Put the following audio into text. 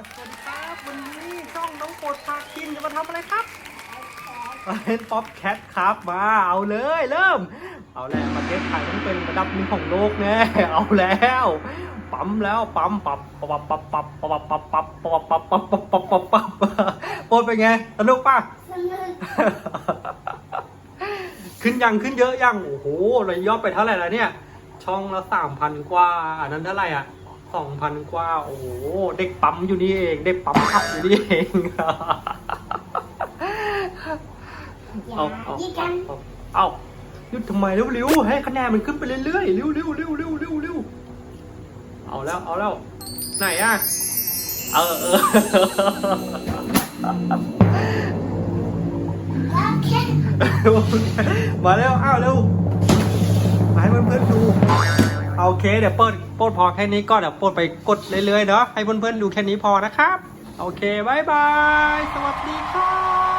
สวัสดีครับวันนี้ช่องน้องโปรดพาคินจะมาทำอะไรครับมาเล่นป๊อปแคทครับมาเอาเลยเริ่ม เอาแล้วประเทศไทยต้องเป็นระดับหนึ่งของโลกแน่เอาแล้วปั๊มแล้วปั๊มปับปับปับปับปับปับปับปับปับปับปับปับปับปับโปรดเป็นไงสนุกป่ะสนุกขึ้นยังขึ้นเยอะยังโอ้โหเลยยอดไปเท่าไหร่แล้วเนี่ย ช่องละสามพันกว่าอันนั้นเท่าไหร่อะ สองพันกว่า โอ้โห เด็กปั๊มอยู่นี่เอง เด็กปั๊มขับอยู่นี่เองอย่าเอาเอายิงกันเอาเอาหยุดทำไมเร็วๆให้คะแนนมันขึ้นไปเรื่อยๆเร็วๆเร็วๆเร็วๆเร็วๆเร็วๆเอาแล้ว เอาแล้ว ไหนอะ เออเออโอเคมาเร็วอ้าวเร็ว โอเคเดี๋ยวเปิดโปดพอแค่นี้ก็เดี๋ยวโปดไปกดเรื่อยๆเนาะให้เพื่อนๆดูแค่นี้พอนะครับ โอเคบายบาย สวัสดีครับ